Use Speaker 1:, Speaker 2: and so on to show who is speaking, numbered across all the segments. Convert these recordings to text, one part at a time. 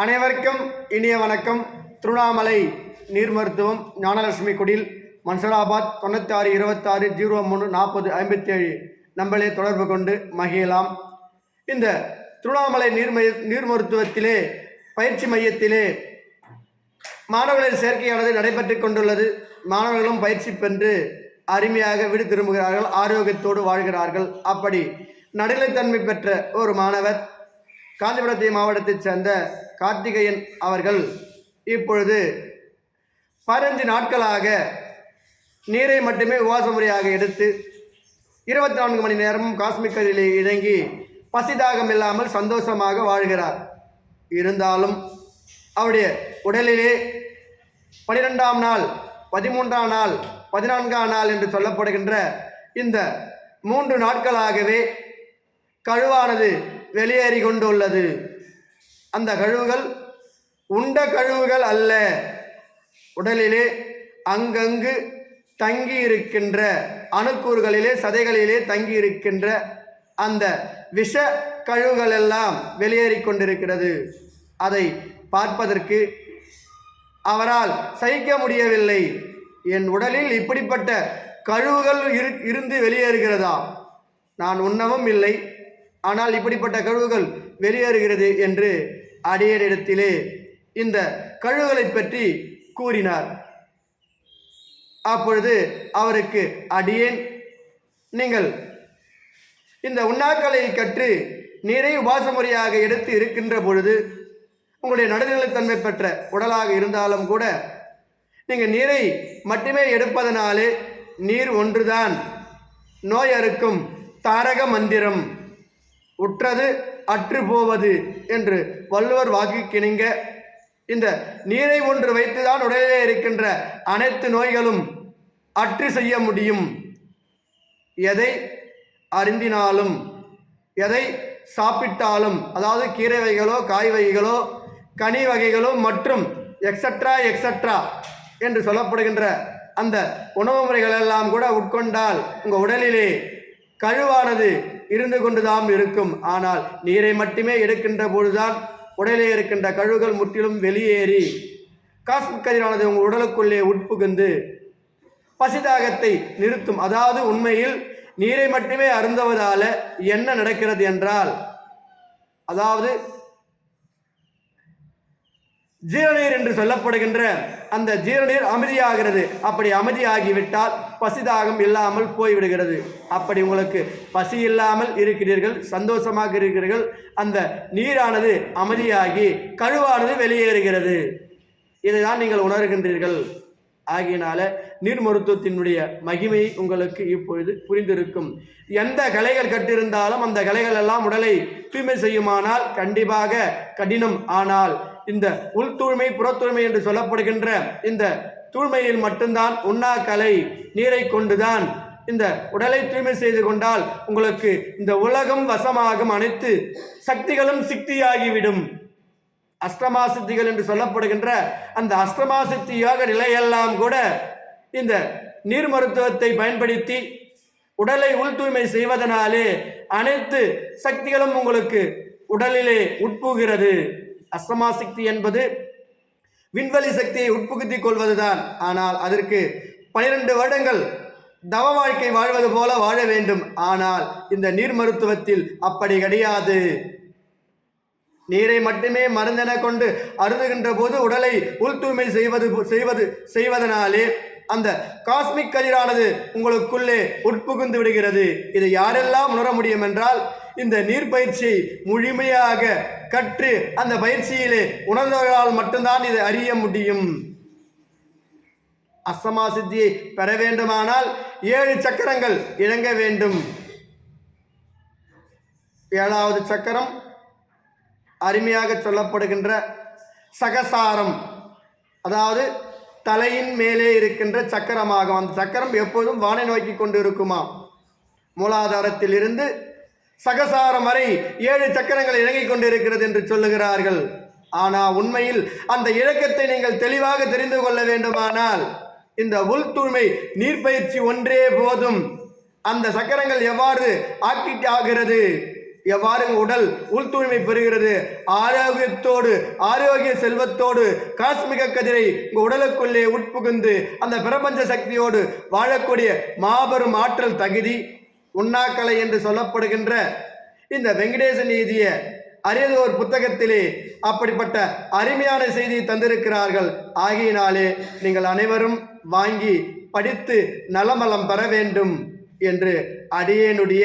Speaker 1: அனைவருக்கும் இனிய வணக்கம். திருவண்ணாமலை நீர் மருத்துவம் ஞானலட்சுமி குடில் மன்சராபாத் தொண்ணூற்றி ஆறு இருபத்தாறு ஜீரோ மூணு நாற்பது ஐம்பத்தி ஏழு நம்மளே தொடர்பு கொண்டு மகிழலாம். இந்த திருவண்ணாமலை நீர்மய நீர் மருத்துவத்திலே பயிற்சி மையத்திலே மாணவர்களின் சேர்க்கையானது நடைபெற்று கொண்டுள்ளது. மாணவர்களும் பயிற்சி பெற்று அருமையாக வீடு திரும்புகிறார்கள் ஆரோக்கியத்தோடு வாழ்கிறார்கள். அப்படி நடுநிலைத்தன்மை பெற்ற ஒரு மாணவர் காஞ்சிபுரத்தை மாவட்டத்தைச் சேர்ந்த கார்த்திகேயன் அவர்கள் இப்பொழுது பதினஞ்சு நாட்களாக நீரை மட்டுமே உபவாச முறையாக எடுத்து இருபத்தி நான்கு மணி நேரமும் காஸ்மிக் கதிரிலே இறங்கி பசிதாகம் இல்லாமல் சந்தோஷமாக வாழ்கிறார். இருந்தாலும் அவருடைய உடலிலே பனிரெண்டாம் நாள் பதிமூன்றாம் நாள் பதினான்காம் நாள் என்று சொல்லப்படுகின்ற இந்த மூன்று நாட்களாகவே கழுவானது வெளியேறி கொண்டுள்ளது. அந்த கழிவுகள் உண்ட கழிவுகள் அல்ல. உடலிலே அங்கங்கு தங்கி இருக்கின்ற அணுக்கூறுகளிலே சதைகளிலே தங்கி இருக்கின்ற அந்த விஷ கழிவுகள் எல்லாம் வெளியேறி கொண்டிருக்கிறது. அதை பார்ப்பதற்கு அவரால் சகிக்க முடியவில்லை. என் உடலில் இப்படிப்பட்ட கழிவுகள் இரு இருந்து வெளியேறுகிறதா? நான் உண்ணவும் இல்லை. ஆனால் இப்படிப்பட்ட கழிவுகள் வெளியேறுகிறது என்று அடியரிடத்திலே இந்த கழுகுகளை பற்றி கூறினார். அப்பொழுது அவருக்கு அடியேன் நீங்கள் இந்த உண்ணாக்களை கற்று நீரை உபாச முறையாக எடுத்து இருக்கின்ற பொழுது உங்களுடைய நடுநிலைத்தன்மை பெற்ற உடலாக இருந்தாலும் கூட நீங்கள் நீரை மட்டுமே எடுப்பதனாலே நீர் ஒன்றுதான். நோய் அறுக்கும் தாரக மந்திரம் உற்றது. அற்று போவது என்று வள்ளுவர் வாக்கு கிணிங்க. இந்த நீரை ஒன்று வைத்துதான் உடலிலே இருக்கின்ற அனைத்து நோய்களும் அற்று செய்ய முடியும். எதை அருந்தினாலும் எதை சாப்பிட்டாலும் அதாவது கீரை வகைகளோ காய் வகைகளோ கனி வகைகளோ மற்றும் எக்ஸட்ரா எக்ஸட்ரா என்று சொல்லப்படுகின்ற அந்த உணவு முறைகள் எல்லாம் கூட உட்கொண்டால் உங்கள் உடலிலே கழுவானது இருந்து கொண்டுதான் இருக்கும். ஆனால் நீரை மட்டுமே எடுக்கின்ற பொழுதுதான் உடலே இருக்கின்ற கழுவுகள் முற்றிலும் வெளியேறி காஸ்மிக் கதிரானது உங்கள் உடலுக்குள்ளே உட்புகுந்து பசிதாகத்தை நிறுத்தும். அதாவது உண்மையில் நீரை மட்டுமே அருந்துவதால என்ன நடக்கிறது என்றால் அதாவது ஜீரநீர் என்று சொல்லப்படுகின்ற அந்த ஜீரநீர் அமைதியாகிறது. அப்படி அமைதியாகிவிட்டால் பசிதாகம் இல்லாமல் போய்விடுகிறது. அப்படி உங்களுக்கு பசி இல்லாமல் இருக்கிறீர்கள் சந்தோஷமாக இருக்கிறீர்கள் அந்த நீரானது அமைதியாகி கழுவானது வெளியேறுகிறது. இதைதான் நீங்கள் உணர்கின்றீர்கள். ஆகியனால நீர் மருத்துவத்தினுடைய மகிமை உங்களுக்கு இப்பொழுது புரிந்திருக்கும். எந்த கலைகள் கட்டிருந்தாலும் அந்த கலைகள் எல்லாம் உடலை தூய்மை செய்யுமானால் கண்டிப்பாக கடினம். ஆனால் இந்த உள் தூய்மை புறத்தூய்மை என்று சொல்லப்படுகின்ற இந்த தூய்மையில் மட்டும்தான் உண்ணாக்கலை நீரை கொண்டுதான். இந்த உடலை தூய்மை செய்து கொண்டால் உங்களுக்கு இந்த உலகம் வசமாகும் அனைத்து சக்திகளும் சித்தியாகிவிடும். அஷ்டமா சித்திகள் என்று சொல்லப்படுகின்ற அந்த அஷ்டமா சித்தி யோக நிலையெல்லாம் கூட இந்த நீர் மருத்துவத்தை பயன்படுத்தி உடலை உள் தூய்மை செய்வதனாலே அனைத்து சக்திகளும் உங்களுக்கு உடலிலே உட்புகிறது அஷ்டமா சக்தி என்பது விண்வெளி சக்தியை உட்புகுத்திக் கொள்வதுதான். ஆனால் அதற்கு பனிரெண்டு வருடங்கள் தவ வாழ்க்கை வாழ்வது போல வாழ வேண்டும். ஆனால் இந்த நீர் மருத்துவத்தில் அப்படி கிடையாது. நீரை மட்டுமே மருந்தென கொண்டு அருந்துகின்ற போது உடலை உள் தூய்மை செய்வது செய்வது செய்வதனாலே அந்த காஸ்மிக் கதிரானது உங்களுக்குள்ளே உட்புகுந்து விடுகிறது. இதை யாரெல்லாம் உணர முடியும் என்றால் இந்த நீர் பயிற்சியை முழுமையாக கற்று அந்த பயிற்சியிலே உணர்ந்தவர்களால் மட்டும்தான் இதை அறிய முடியும். அசமா சித்தியை பெற வேண்டுமானால் ஏழு சக்கரங்கள் இறங்க வேண்டும். ஏழாவது சக்கரம் அருமையாக சொல்லப்படுகின்ற சகசாரம். அதாவது தலையின் மேலே இருக்கின்ற சக்கரமாகும். அந்த சக்கரம் எப்போதும் வானை நோக்கி கொண்டு இருக்குமா மூலாதாரத்திலிருந்து சகசாரம் வரை ஏழு சக்கரங்கள் இறங்கிக் கொண்டிருக்கிறது என்று சொல்லுகிறார்கள். ஆனால் உண்மையில் அந்த இலக்கத்தை நீங்கள் தெளிவாக தெரிந்து கொள்ள வேண்டுமானால் இந்த உள் தூய்மை நீர்ப்பயிற்சி ஒன்றே போதும். அந்த சக்கரங்கள் எவ்வாறு ஆக்டிட் ஆகிறது? எவ்வாறு உடல் உள் தூய்மை பெறுகிறது? ஆரோக்கியத்தோடு ஆரோக்கிய செல்வத்தோடு காஸ்மிக கதிரை உங்கள் உடலுக்குள்ளே உட்புகுந்து அந்த பிரபஞ்ச சக்தியோடு வாழக்கூடிய மாபெரும் ஆற்றல் தகுதி உண்ணாக்கலை என்று சொல்லப்படுகின்ற இந்த வெங்கடேசன் எழுதிய அரியதோர் புத்தகத்திலே அப்படிப்பட்ட அருமையான செய்தியை தந்திருக்கிறார்கள். ஆகையினாலே நீங்கள் அனைவரும் வாங்கி படித்து நலமலம் பெற வேண்டும் என்று அடியேனுடைய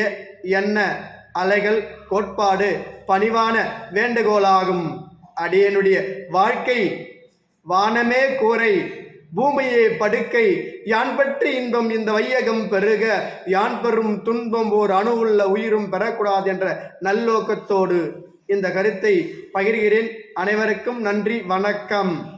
Speaker 1: எண்ண அலைகள் கோட்பாடு பணிவான வேண்டுகோளாகும். அடியனுடைய வாழ்க்கை வானமே கூரை பூமியே படுக்கை யான் பற்றி இன்பம் இந்த வையகம் பெருக யான் பெறும் துன்பம் ஓர் அணு உள்ள உயிரும் பெறக்கூடாது என்ற நல்லோக்கத்தோடு இந்த கருத்தை பகிர்கிறேன். அனைவருக்கும் நன்றி வணக்கம்.